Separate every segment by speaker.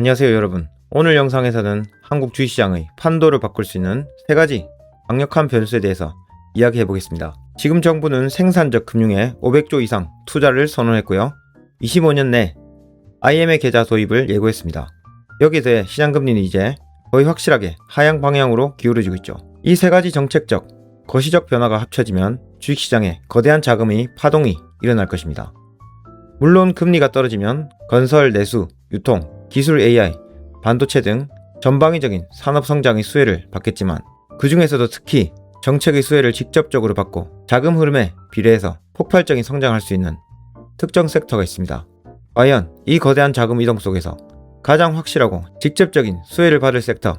Speaker 1: 안녕하세요 여러분. 오늘 영상에서는 한국 주식시장의 판도를 바꿀 수 있는 세 가지 강력한 변수에 대해서 이야기해 보겠습니다. 지금 정부는 생산적 금융에 500조 이상 투자를 선언했고요. 25년 내 IM의 계좌 도입을 예고했습니다. 여기에 대해 시장금리는 이제 거의 확실하게 하향 방향으로 기울어지고 있죠. 이 세 가지 정책적 거시적 변화가 합쳐지면 주식시장에 거대한 자금의 파동이 일어날 것입니다. 물론 금리가 떨어지면 건설, 내수, 유통, 기술 AI, 반도체 등 전방위적인 산업 성장의 수혜를 받겠지만 그 중에서도 특히 정책의 수혜를 직접적으로 받고 자금 흐름에 비례해서 폭발적인 성장할 수 있는 특정 섹터가 있습니다. 과연 이 거대한 자금 이동 속에서 가장 확실하고 직접적인 수혜를 받을 섹터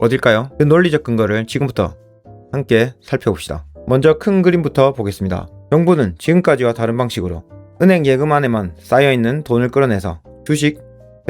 Speaker 1: 어딜까요? 그 논리적 근거를 지금부터 함께 살펴봅시다. 먼저 큰 그림부터 보겠습니다. 정부는 지금까지와 다른 방식으로 은행 예금 안에만 쌓여있는 돈을 끌어내서 주식,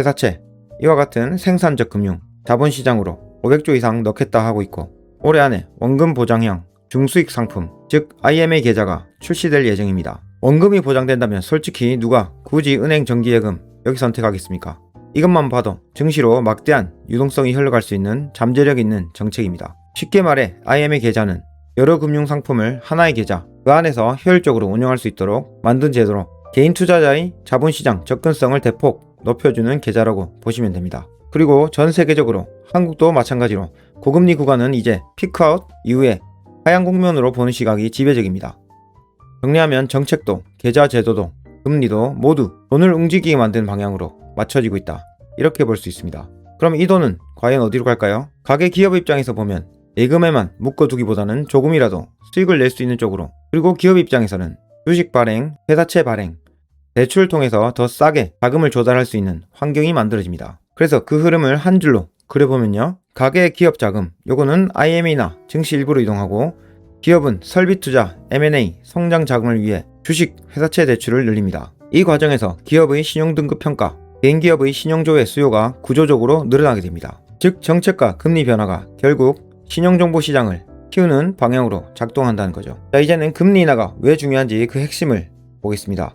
Speaker 1: 회사채, 이와 같은 생산적 금융, 자본시장으로 500조 이상 넣겠다 하고 있고 올해 안에 원금 보장형 중수익 상품, 즉 IMA 계좌가 출시될 예정입니다. 원금이 보장된다면 솔직히 누가 굳이 은행 정기예금 여기 선택하겠습니까? 이것만 봐도 증시로 막대한 유동성이 흘러갈 수 있는 잠재력 있는 정책입니다. 쉽게 말해 IMA 계좌는 여러 금융 상품을 하나의 계좌, 그 안에서 효율적으로 운영할 수 있도록 만든 제도로 개인 투자자의 자본시장 접근성을 대폭 높여주는 계좌라고 보시면 됩니다. 그리고 전 세계적으로 한국도 마찬가지로 고금리 구간은 이제 피크아웃 이후에 하향 국면으로 보는 시각이 지배적입니다. 정리하면 정책도 계좌 제도도 금리도 모두 돈을 움직이게 만드는 방향으로 맞춰지고 있다. 이렇게 볼 수 있습니다. 그럼 이 돈은 과연 어디로 갈까요? 가계 기업 입장에서 보면 예금에만 묶어두기보다는 조금이라도 수익을 낼 수 있는 쪽으로 그리고 기업 입장에서는 주식 발행, 회사채 발행, 대출을 통해서 더 싸게 자금을 조달할 수 있는 환경이 만들어집니다. 그래서 그 흐름을 한 줄로 그려보면요. 가계 기업 자금, 요거는 IMA나 증시 일부로 이동하고 기업은 설비 투자, M&A, 성장 자금을 위해 주식, 회사채 대출을 늘립니다. 이 과정에서 기업의 신용등급 평가, 개인 기업의 신용조회 수요가 구조적으로 늘어나게 됩니다. 즉 정책과 금리 변화가 결국 신용정보 시장을 키우는 방향으로 작동한다는 거죠. 자 이제는 금리 인하가 왜 중요한지 그 핵심을 보겠습니다.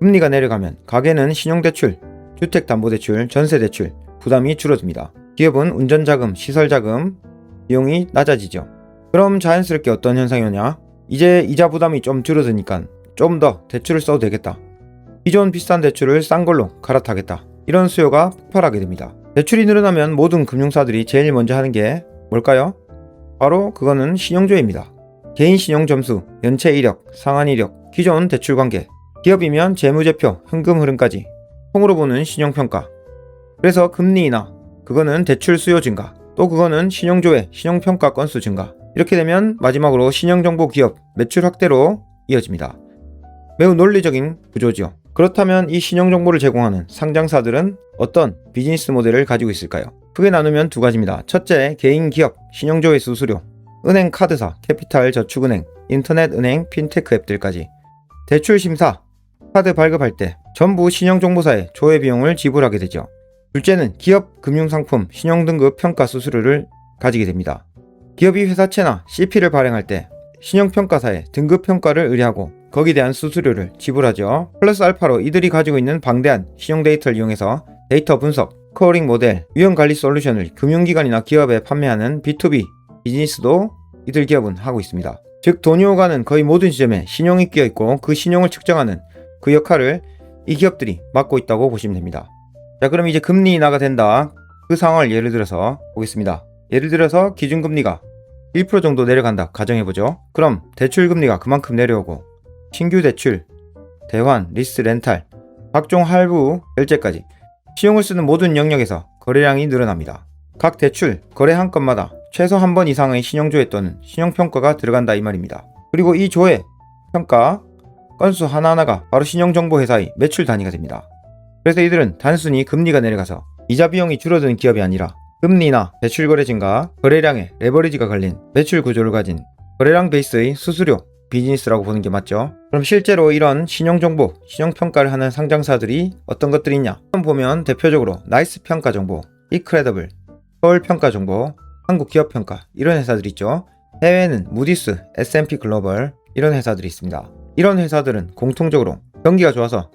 Speaker 1: 금리가 내려가면 가계는 신용대출, 주택담보대출, 전세대출 부담이 줄어듭니다. 기업은 운전자금, 시설자금 비용이 낮아지죠. 그럼 자연스럽게 어떤 현상이 오냐? 이제 이자 부담이 좀 줄어드니까 좀 더 대출을 써도 되겠다. 기존 비싼 대출을 싼 걸로 갈아타겠다. 이런 수요가 폭발하게 됩니다. 대출이 늘어나면 모든 금융사들이 제일 먼저 하는 게 뭘까요? 바로 그거는 신용조회입니다. 개인 신용 점수, 연체 이력, 상환 이력, 기존 대출 관계, 기업이면 재무제표, 현금 흐름까지 통으로 보는 신용평가. 그래서 금리 인하, 그거는 대출 수요 증가, 또 그거는 신용조회, 신용평가 건수 증가. 이렇게 되면 마지막으로 신용정보 기업 매출 확대로 이어집니다. 매우 논리적인 구조죠. 그렇다면 이 신용정보를 제공하는 상장사들은 어떤 비즈니스 모델을 가지고 있을까요? 크게 나누면 두 가지입니다. 첫째, 개인 기업 신용조회 수수료, 은행 카드사, 캐피탈 저축은행, 인터넷 은행, 핀테크 앱들까지 대출 심사, 카드 발급할 때 전부 신용정보사에 조회 비용을 지불하게 되죠. 둘째는 기업 금융상품 신용등급 평가 수수료를 가지게 됩니다. 기업이 회사채나 CP를 발행할 때 신용평가사에 등급평가를 의뢰하고 거기에 대한 수수료를 지불하죠. 플러스 알파로 이들이 가지고 있는 방대한 신용 데이터를 이용해서 데이터 분석, 스코어링 모델, 위험관리 솔루션을 금융기관이나 기업에 판매하는 B2B 비즈니스도 이들 기업은 하고 있습니다. 즉 돈이 오가는 거의 모든 지점에 신용이 끼어 있고 그 신용을 측정하는 그 역할을 이 기업들이 맡고 있다고 보시면 됩니다. 자 그럼 이제 금리 인하가 된다. 그 상황을 예를 들어서 보겠습니다. 예를 들어서 기준금리가 1% 정도 내려간다 가정해보죠. 그럼 대출금리가 그만큼 내려오고 신규 대출, 대환, 리스 렌탈, 각종 할부, 결제까지 신용을 쓰는 모든 영역에서 거래량이 늘어납니다. 각 대출, 거래 한 건마다 최소 한 번 이상의 신용조회 또는 신용평가가 들어간다 이 말입니다. 그리고 이 조회, 평가, 건수 하나하나가 바로 신용정보회사의 매출 단위가 됩니다. 그래서 이들은 단순히 금리가 내려가서 이자 비용이 줄어드는 기업이 아니라 금리나 대출 거래 증가, 거래량에 레버리지가 걸린 매출 구조를 가진 거래량 베이스의 수수료 비즈니스라고 보는 게 맞죠. 그럼 실제로 이런 신용정보, 신용평가를 하는 상장사들이 어떤 것들이 있냐? 보면 대표적으로 나이스 평가 정보, 이크레더블, 서울 평가 정보, 한국 기업 평가 이런 회사들이 있죠. 해외에는 무디스, S&P 글로벌 이런 회사들이 있습니다. 이런 회사들은 공통적으로 경기가 좋아서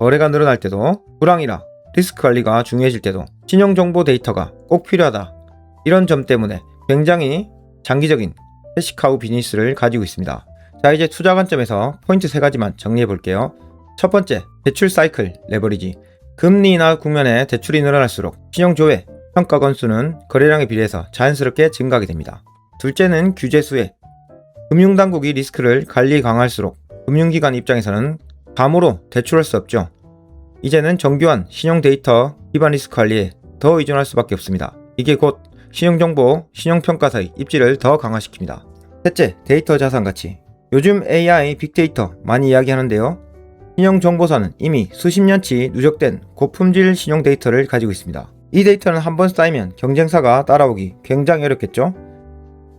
Speaker 1: 거래가 늘어날 때도 불황이나 리스크 관리가 중요해질 때도 신용정보 데이터가 꼭 필요하다. 이런 점 때문에 굉장히 장기적인 캐시카우 비즈니스를 가지고 있습니다. 자, 이제 투자 관점에서 포인트 세 가지만 정리해 볼게요. 첫 번째, 대출 사이클 레버리지. 금리 인하 국면에 대출이 늘어날수록 신용 조회, 평가 건수는 거래량에 비례해서 자연스럽게 증가하게 됩니다. 둘째는 규제 수혜. 금융당국이 리스크를 관리 강화할수록 금융기관 입장에서는 감으로 대출할 수 없죠. 이제는 정교한 신용 데이터 기반 리스크 관리에 더 의존할 수밖에 없습니다. 이게 곧 신용정보, 신용평가사의 입지를 더 강화시킵니다. 셋째, 데이터 자산 가치. 요즘 AI, 빅데이터 많이 이야기하는데요. 신용정보사는 이미 수십 년치 누적된 고품질 신용 데이터를 가지고 있습니다. 이 데이터는 한 번 쌓이면 경쟁사가 따라오기 굉장히 어렵겠죠?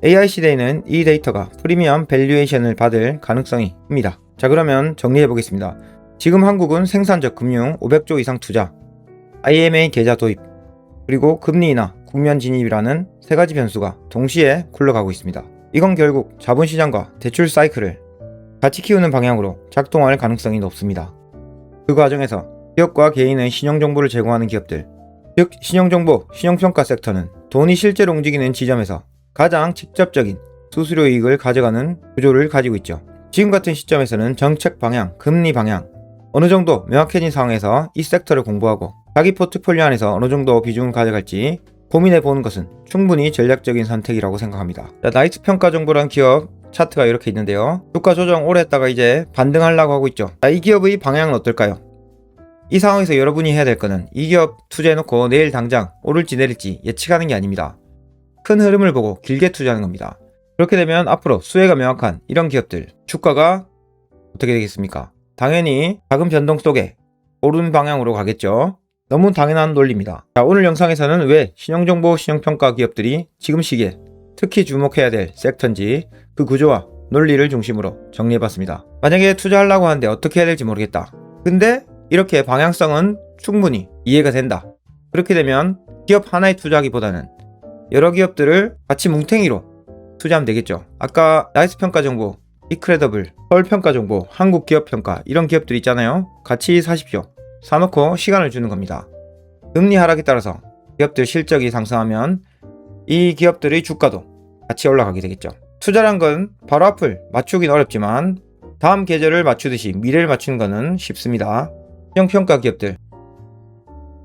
Speaker 1: AI 시대에는 이 데이터가 프리미엄 밸류에이션을 받을 가능성이 큽니다. 자 그러면 정리해 보겠습니다. 지금 한국은 생산적 금융 500조 이상 투자, IMA 계좌 도입, 그리고 금리 인하, 국면 진입이라는 세 가지 변수가 동시에 굴러가고 있습니다. 이건 결국 자본시장과 대출 사이클을 같이 키우는 방향으로 작동할 가능성이 높습니다. 그 과정에서 기업과 개인의 신용정보를 제공하는 기업들, 즉 신용정보, 신용평가 섹터는 돈이 실제로 움직이는 지점에서 가장 직접적인 수수료 이익을 가져가는 구조를 가지고 있죠. 지금 같은 시점에서는 정책 방향, 금리 방향, 어느 정도 명확해진 상황에서 이 섹터를 공부하고 자기 포트폴리오 안에서 어느 정도 비중을 가져갈지 고민해 보는 것은 충분히 전략적인 선택이라고 생각합니다. 자, 나이트 평가 정보란 기업 차트가 이렇게 있는데요. 주가 조정 오래 했다가 이제 반등하려고 하고 있죠. 자, 이 기업의 방향은 어떨까요? 이 상황에서 여러분이 해야 될 거는 이 기업 투자해놓고 내일 당장 오를지 내릴지 예측하는 게 아닙니다. 큰 흐름을 보고 길게 투자하는 겁니다. 그렇게 되면 앞으로 수혜가 명확한 이런 기업들 주가가 어떻게 되겠습니까? 당연히 작은 변동 속에 오른 방향으로 가겠죠. 너무 당연한 논리입니다. 자, 오늘 영상에서는 왜 신용정보 신용평가 기업들이 지금 시기에 특히 주목해야 될 섹터인지 그 구조와 논리를 중심으로 정리해봤습니다. 만약에 투자하려고 하는데 어떻게 해야 될지 모르겠다. 근데 이렇게 방향성은 충분히 이해가 된다. 그렇게 되면 기업 하나에 투자하기보다는 여러 기업들을 같이 뭉탱이로 투자하면 되겠죠. 아까 나이스 평가 정보, 이크레더블, 서울 평가 정보, 한국 기업 평가 이런 기업들 있잖아요. 같이 사십시오. 사놓고 시간을 주는 겁니다. 금리 하락에 따라서 기업들 실적이 상승하면 이 기업들의 주가도 같이 올라가게 되겠죠. 투자란 건 바로 앞을 맞추긴 어렵지만 다음 계절을 맞추듯이 미래를 맞추는 것은 쉽습니다. 시장평가 기업들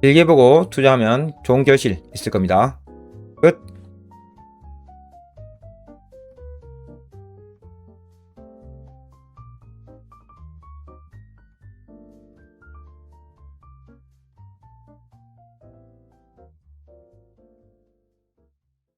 Speaker 1: 길게 보고 투자하면 좋은 결실 있을 겁니다.